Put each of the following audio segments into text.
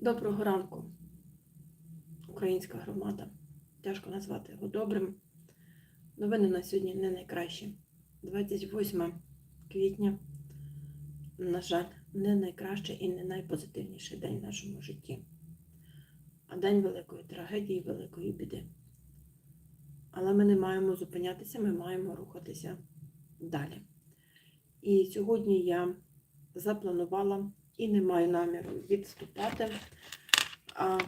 Доброго ранку, українська громада. Тяжко назвати його добрим. Новини на сьогодні не найкращі. 28 квітня, на жаль, не найкращий і не найпозитивніший день в нашому житті. А день великої трагедії, великої біди. Але ми не маємо зупинятися, ми маємо рухатися далі. І сьогодні я запланувала і не маю наміру відступати. А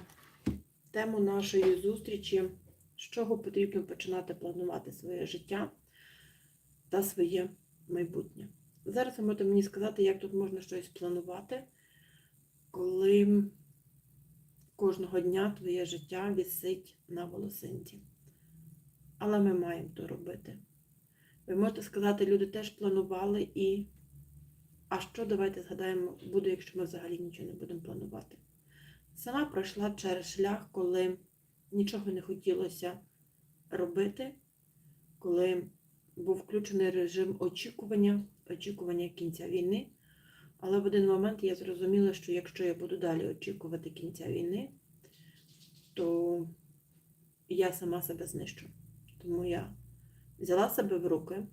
тему нашої зустрічі, з чого потрібно починати планувати своє життя та своє майбутнє. Зараз ви можете мені сказати, як тут можна щось планувати, коли кожного дня твоє життя висить на волосинці. Але ми маємо то робити. Ви можете сказати, люди теж планували і а що давайте згадаємо, буде, якщо ми взагалі нічого не будемо планувати. Сама пройшла через шлях, коли нічого не хотілося робити, коли був включений режим очікування, очікування кінця війни. Але в один момент я зрозуміла, що якщо я буду далі очікувати кінця війни, то я сама себе знищу. Тому я взяла себе в руки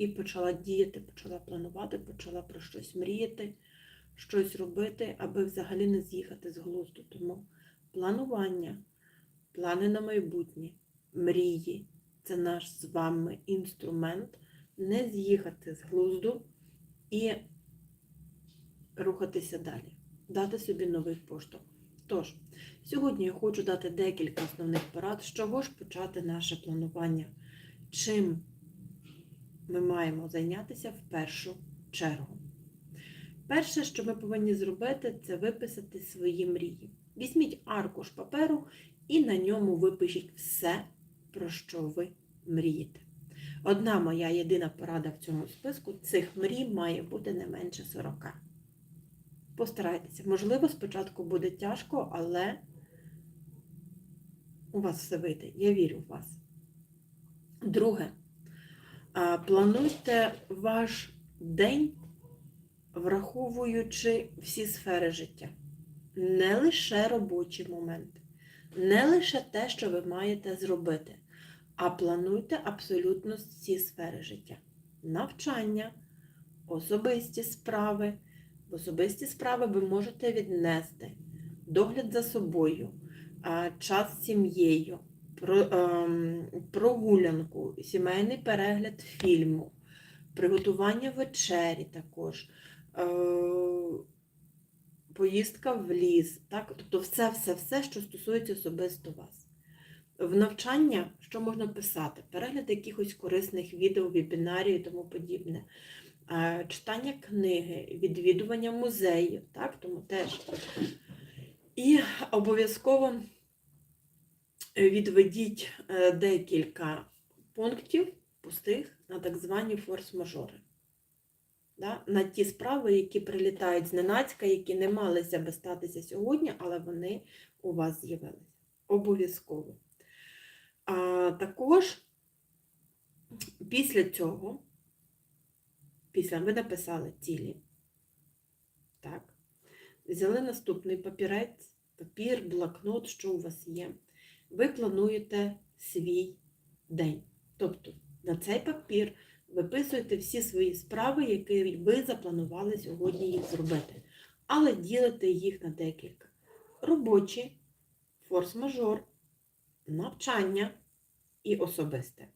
і почала діяти, почала планувати, почала про щось мріяти, щось робити, аби взагалі не з'їхати з глузду. Тому планування, плани на майбутнє, мрії це наш з вами інструмент не з'їхати з глузду і рухатися далі, дати собі новий поштовх. Тож, сьогодні я хочу дати декілька основних порад, з чого ж почати наше планування. Чим ми маємо зайнятися в першу чергу. Перше, що ми повинні зробити, це виписати свої мрії. Візьміть аркуш паперу і на ньому випишіть все, про що ви мрієте. Одна моя єдина порада в цьому списку цих мрій має бути не менше 40. Постарайтеся. Можливо, спочатку буде тяжко, але у вас все вийде. Я вірю в вас. Друге. Плануйте ваш день, враховуючи всі сфери життя. Не лише робочі моменти, не лише те, що ви маєте зробити, а плануйте абсолютно всі сфери життя. Навчання, особисті справи. Особисті справи ви можете віднести догляд за собою, час з сім'єю прогулянку, сімейний перегляд фільму, приготування вечері також, е, поїздка в ліс. Так? Тобто все-все-все, що стосується особисто вас. В навчання, що можна писати? Перегляд якихось корисних відео, вебінарів і тому подібне. Е, читання книги, відвідування музеїв, так? тому теж. І обов'язково відведіть е, декілька пунктів пустих на так звані форс-мажори. На ті справи, які прилітають зненацька, які не малися би статися сьогодні, але вони у вас з'явилися. Обов'язково. А Також після цього, після ви написали цілі, так, взяли наступний папірець, папір, блокнот, що у вас є ви плануєте свій день. Тобто на цей папір виписуєте всі свої справи, які ви запланували сьогодні їх зробити. Але ділите їх на декілька. Робочі, форс-мажор, навчання і особисте.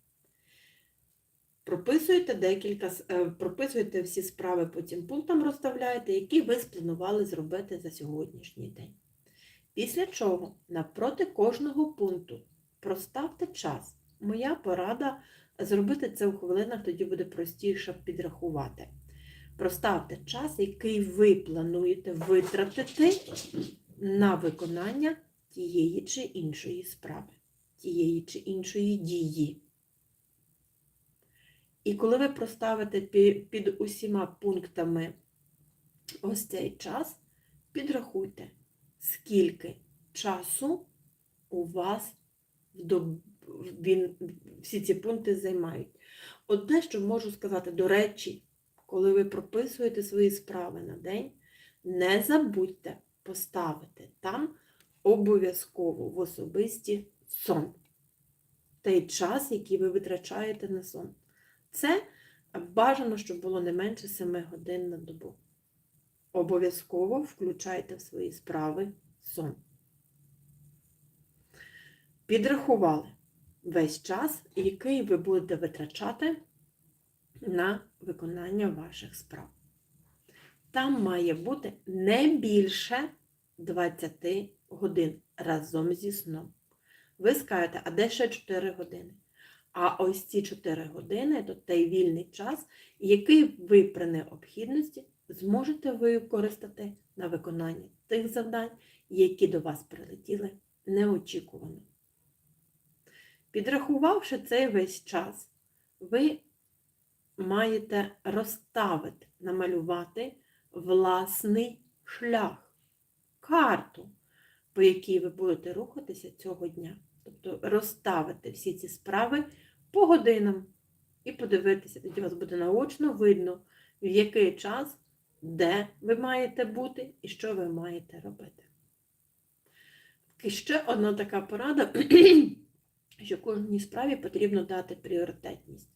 Прописуєте декілька, е, прописуєте всі справи по цим пунктам, розставляєте, які ви спланували зробити за сьогоднішній день. Після чого напроти кожного пункту проставте час. Моя порада зробити це у хвилинах, тоді буде простіше підрахувати. Проставте час, який ви плануєте витратити на виконання тієї чи іншої справи, тієї чи іншої дії. І коли ви проставите під усіма пунктами ось цей час, підрахуйте скільки часу у вас він, всі ці пункти займають. Одне, що можу сказати, до речі, коли ви прописуєте свої справи на день, не забудьте поставити там обов'язково в особисті сон. Той час, який ви витрачаєте на сон. Це бажано, щоб було не менше 7 годин на добу. Обов'язково включайте в свої справи сон. Підрахували весь час, який ви будете витрачати на виконання ваших справ. Там має бути не більше 20 годин разом зі сном. Ви скажете, а де ще 4 години? А ось ці 4 години то той вільний час, який ви при необхідності зможете використати на виконання тих завдань, які до вас прилетіли неочікувано. Підрахувавши цей весь час, ви маєте розставити, намалювати власний шлях, карту, по якій ви будете рухатися цього дня. Тобто розставити всі ці справи по годинам і подивитися, тоді у вас буде наочно видно, в який час, де ви маєте бути і що ви маєте робити. І ще одна така порада, що кожній справі потрібно дати пріоритетність.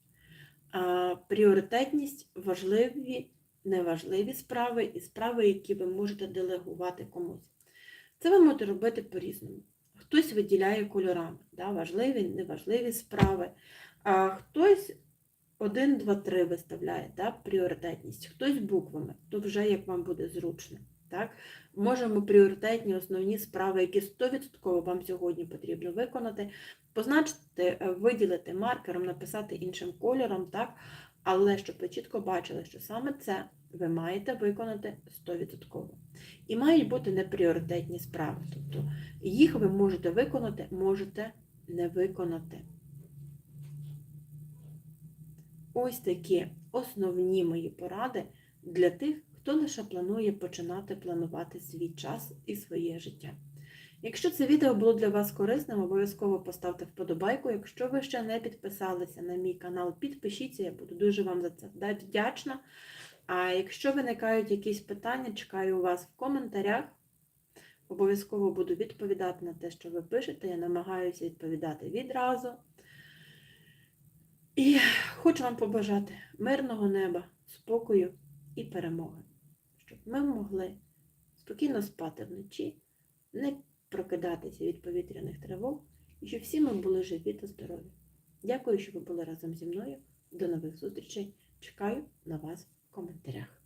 А пріоритетність важливі, неважливі справи і справи, які ви можете делегувати комусь. Це ви можете робити по-різному. Хтось виділяє кольорами, да, важливі, неважливі справи. А хтось 1, 2, 3 виставляє да, пріоритетність, хтось буквами, то вже як вам буде зручно. Так? Можемо пріоритетні основні справи, які 100% вам сьогодні потрібно виконати, позначити, е, виділити маркером, написати іншим кольором, так? але щоб ви чітко бачили, що саме це ви маєте виконати 100%. І мають бути непріоритетні справи. Тобто їх ви можете виконати, можете не виконати. Ось такі основні мої поради для тих, хто лише планує починати планувати свій час і своє життя. Якщо це відео було для вас корисним, обов'язково поставте вподобайку. Якщо ви ще не підписалися на мій канал, підпишіться, я буду дуже вам за це вдячна. А якщо виникають якісь питання, чекаю вас в коментарях. Обов'язково буду відповідати на те, що ви пишете. Я намагаюся відповідати відразу. І хочу вам побажати мирного неба, спокою і перемоги, щоб ми могли спокійно спати вночі, не прокидатися від повітряних тривог, і щоб всі ми були живі та здорові. Дякую, що ви були разом зі мною. До нових зустрічей. Чекаю на вас в коментарях.